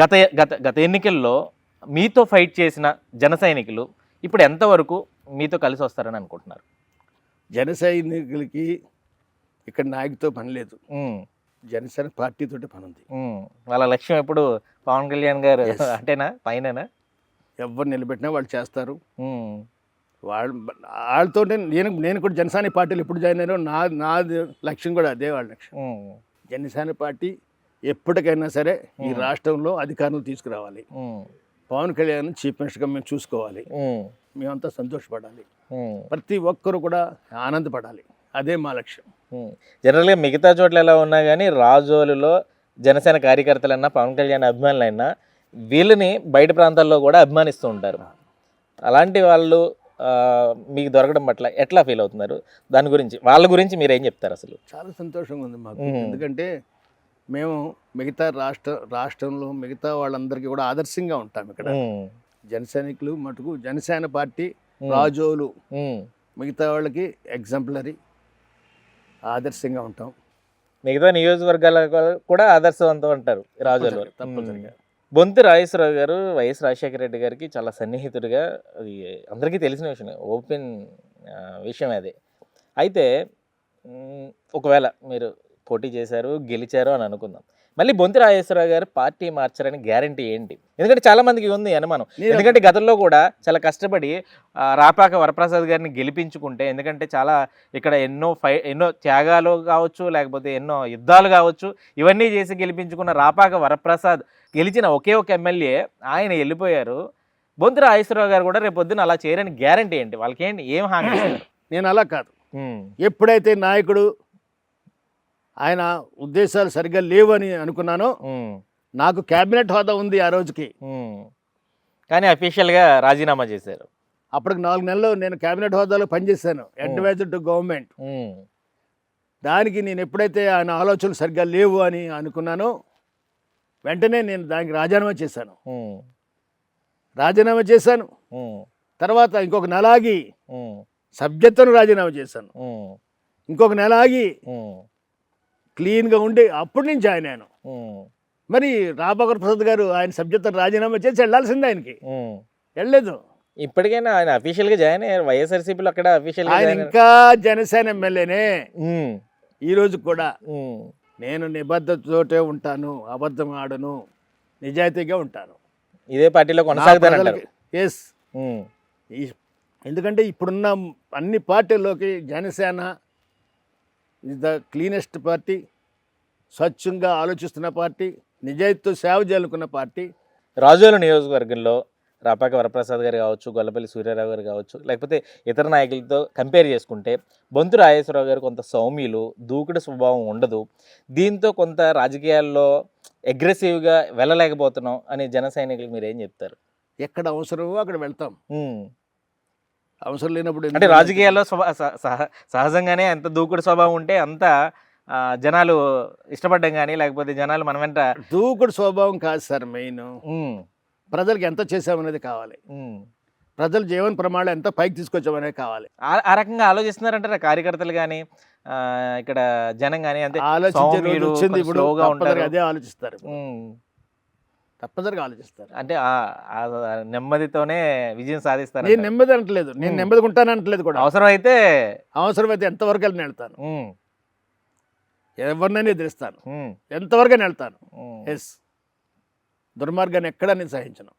గత గత గత ఎన్నికల్లో మీతో ఫైట్ చేసిన జన సైనికులు ఇప్పుడు ఎంతవరకు మీతో కలిసి వస్తారని అనుకుంటున్నారు? జన సైనికులకి ఇక్కడ నాయకుతో పని లేదు. జనసేన పార్టీతోటి పని ఉంది. వాళ్ళ లక్ష్యం ఎప్పుడు పవన్ కళ్యాణ్ గారు. అంటేనా? పైననా? ఎవరు నిలబెట్టినా వాళ్ళు చేస్తారు. వాళ్ళు వాళ్ళతో నేను నేను కూడా జనసేన పార్టీలు ఎప్పుడు జాయిన్ అయ్యానో నా నా లక్ష్యం కూడా అదే వాళ్ళ లక్ష్యం. జనసేన పార్టీ ఎప్పటికైనా సరే ఈ. రాష్ట్రంలో అధికారులు తీసుకురావాలి. పవన్ కళ్యాణ్ చీఫ్ మినిస్టర్గా మేము చూసుకోవాలి. మేమంతా సంతోషపడాలి. ప్రతి ఒక్కరు కూడా ఆనందపడాలి. అదే మా లక్ష్యం. జనరల్గా మిగతా చోట్ల ఎలా ఉన్నా కానీ రాజోలులో జనసేన కార్యకర్తలన్నా పవన్ కళ్యాణ్ అభిమానులైనా వీళ్ళని బయట ప్రాంతాల్లో కూడా అభిమానిస్తూ ఉంటారు. అలాంటి వాళ్ళు మీకు దొరకడం పట్ల ఎట్లా ఫీల్ అవుతున్నారు? దాని గురించి వాళ్ళ గురించి మీరు ఏం చెప్తారు అసలు? చాలా సంతోషంగా ఉంది మాకు. ఎందుకంటే మేము మిగతా రాష్ట్ర రాష్ట్రంలో మిగతా వాళ్ళందరికీ కూడా ఆదర్శంగా ఉంటాం ఇక్కడ. జనసైనికులు మటుకు జనసేన పార్టీ రాజోలు. మిగతా వాళ్ళకి ఎగ్జాంపులరీ ఆదర్శంగా ఉంటాం. మిగతా నియోజకవర్గాల కూడా ఆదర్శవంతం అంటారు రాజోలు. తప్పనిసరిగా. బొంతి రాజేశ్వరరావు గారు వైఎస్ రాజశేఖర రెడ్డి గారికి చాలా సన్నిహితుడిగా అది అందరికీ తెలిసిన విషయం ఓపెన్ విషయం అది. అయితే ఒకవేళ మీరు పోటీ చేశారు గెలిచారు అని అనుకుందాం. మళ్ళీ బొంతి రాజేశ్వరరావు గారు పార్టీ మార్చారని గ్యారంటీ ఏంటి? ఎందుకంటే చాలా మందికి ఉంది అనుమానం. ఎందుకంటే గతంలో కూడా చాలా కష్టపడి రాపాక వరప్రసాద్ గారిని గెలిపించుకుంటే ఎందుకంటే చాలా ఇక్కడ ఎన్నో ఫై ఎన్నో త్యాగాలు కావచ్చు లేకపోతే ఎన్నో యుద్ధాలు కావచ్చు ఇవన్నీ చేసి గెలిపించుకున్న రాపాక వరప్రసాద్ గెలిచిన ఒకే ఒక ఎమ్మెల్యే ఆయన వెళ్ళిపోయారు. బొంతి రాజేశ్వరరావు గారు కూడా రేపు పొద్దున అలా చేయరని గ్యారంటీ ఏంటి? వాళ్ళకి ఏంటి ఏం హామీ? నేను అలా కాదు. ఎప్పుడైతే నాయకుడు ఆయన ఉద్దేశాలు సరిగ్గా లేవని అనుకున్నానో. ఉమ్, నాకు క్యాబినెట్ హోదా ఉంది ఆ రోజుకి. కానీ అఫీషియల్గా రాజీనామా చేశారు. అప్పటికి నాలుగు నెలలు నేను క్యాబినెట్ హోదాలో పనిచేశాను అడ్వైజర్ టు గవర్నమెంట్. దానికి నేను ఎప్పుడైతే ఆయన ఆలోచనలు సరిగ్గా లేవు అని అనుకున్నానో వెంటనే నేను దానికి రాజీనామా చేశాను. రాజీనామా చేశాను. తర్వాత ఇంకొక నెల ఆగి సభ్యత్వం రాజీనామా చేశాను. ఇంకొక నెల ఆగి క్లీన్గా ఉండి అప్పటి నుంచి ఆయన ఉమ్, మరి రాబాకర్ ప్రసాద్ గారు ఆయన సభ్యత్వం రాజీనామా చేసి వెళ్ళాల్సిందే ఆయనకి. వెళ్ళలేదు. ఇప్పటికైనా ఆయన అఫీషియల్గా జాయిన్ అయ్యారు. వైఎస్ఆర్సీపీలో అక్కడ అఫీషియల్గా ఆయన. ఇంకా జనసేన ఎమ్మెల్యేనే. ఈ రోజు కూడా నేను నిబద్ధతతోటే ఉంటాను అబద్ధం ఆడను నిజాయితీగా ఉంటాను. ఇదే పార్టీలో కొనసాగుతారంటారు. ఎస్ ఎందుకంటే ఇప్పుడున్న అన్ని పార్టీల్లోకి Janasena is the cleanest party స్వచ్ఛంగా ఆలోచిస్తున్న పార్టీ నిజాయితీతో సేవ చేయాలనుకున్న పార్టీ. రాజోలు నియోజకవర్గంలో రాపాక వరప్రసాద్ గారు కావచ్చు గొల్లపల్లి సూర్యారావు గారు కావచ్చు లేకపోతే ఇతర నాయకులతో కంపేర్ చేసుకుంటే బొంతు రాజేశ్వరరావు గారు కొంత సౌమ్యులు దూకుడు స్వభావం ఉండదు. దీంతో కొంత రాజకీయాల్లో అగ్రెసివ్గా వెళ్ళలేకపోతున్నాం అని జన సైనికులకు మీరు ఏం చెప్తారు? ఎక్కడ అవసరమో అక్కడ వెళ్తాం. అవసరం లేనప్పుడు అంటే రాజకీయాల్లో సహజంగానే అంత దూకుడు స్వభావం ఉంటే అంత జనాలు ఇష్టపడడం కానీ లేకపోతే జనాలు మన వెంట దూకుడు స్వభావం కాదు సార్ మెయిన్. ప్రజలకు ఎంత చేసామనేది కావాలి. ప్రజల జీవన ప్రమాణాలు ఎంత పైకి తీసుకొచ్చామనేది కావాలి. ఆ- రకంగా ఆలోచిస్తున్నారంటారా? కార్యకర్తలు కానీ ఇక్కడ జనం కానీ అంతే ఆలోచించే వచ్చింది ఇప్పుడు. అదే ఆలోచిస్తారు తప్పనిసరిగా ఆలోచిస్తారు. అంటే ఆ- నెమ్మదితోనే విజయం సాధిస్తారు నేను నెమ్మది అనట్లేదు. నేను ఉమ్. నెమ్మదిగా ఉంటాను అనట్లేదు కూడా. అవసరం అయితే అవసరమైతే ఎంతవరకు వెళ్ళి వెళ్తాను ఎవరినైనా ఎదిరిస్తాను. ఎంతవరకు వెళ్తాను? ఎస్ దుర్మార్గాన్ని ఎక్కడా నేను సహించను.